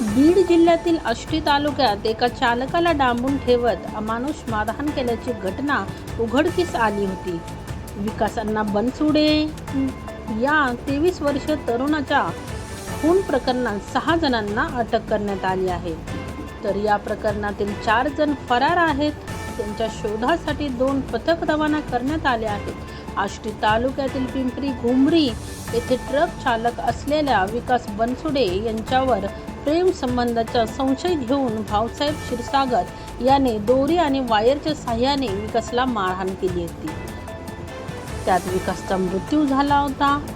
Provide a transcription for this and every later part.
बीड जिल्ह्यातील आष्टी तालुक्यात एका चालकाला डांबून ठेवत अमानुष मारहाण केल्याची घटना उघडकीस आली होती. विकासांना बनसुडे या तेवीस वर्ष तरुणाच्या खून प्रकरणात सहा जणांना अटक करण्यात आली आहे. तर या प्रकरणातील चार जण फरार आहेत. त्यांच्या शोधासाठी दोन पथक रवाना करण्यात आले आहेत. आष्टी तालुक्यातील पिंपरी घुमरी येथे ट्रक चालक असलेल्या विकास बनसुडे यांच्यावर प्रेम संबंधाचा संशय घेऊन भाऊसाहेब क्षीरसागर याने दोरी आणि वायरच्या साह्याने विकासला मारहाण केली होती. त्यात विकासचा मृत्यू झाला होता.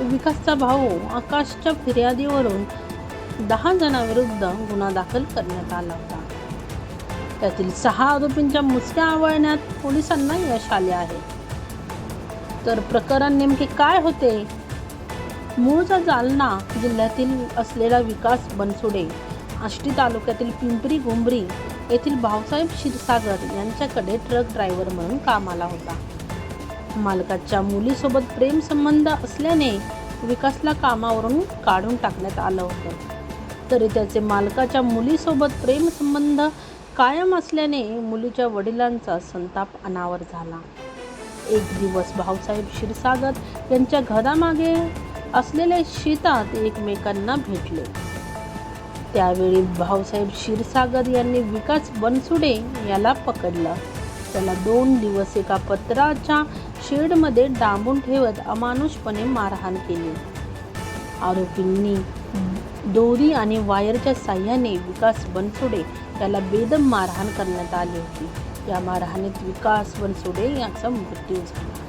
विकासचा भाऊ आकाशच्या फिर्यादीवरून दहा जणांविरुद्ध गुन्हा दाखल करण्यात आला होता. त्यातील सहा आरोपींच्या मुसक्या आवळण्यात पोलिसांना यश आले आहे. तर प्रकरण नेमके काय होते? मूळचा जालना जिल्ह्यातील असलेला विकास बनसोडे आष्टी तालुक्यातील पिंपरी गुंबरी येथील भाऊसाहेब क्षीरसागर यांच्याकडे ट्रक ड्रायव्हर म्हणून कामाला होता. मालकाच्या मुलीसोबत प्रेमसंबंध असल्याने विकासला कामावरून काढून टाकण्यात आलं होतं. तरी त्याचे मालकाच्या मुलीसोबत प्रेमसंबंध कायम असल्याने मुलीच्या वडिलांचा संताप अनावर झाला. एक दिवस भाऊसाहेब क्षीरसागर यांच्या घरामागे असलेल्या शेतात एकमेकांना भेटले. त्यावेळी भाऊसाहेब क्षीरसागर यांनी विकास बनसुडे याला पकडलं. त्याला दोन दिवस एका पत्राच्या शेडमध्ये डांबून ठेवत अमानुषपणे मारहाण केली. आरोपींनी दोरी आणि वायरच्या साह्याने विकास बनसोडे याला बेदम मारहाण करण्यात आली होती. या मारहाणीत विकास बनसोडे याचा मृत्यू झाला.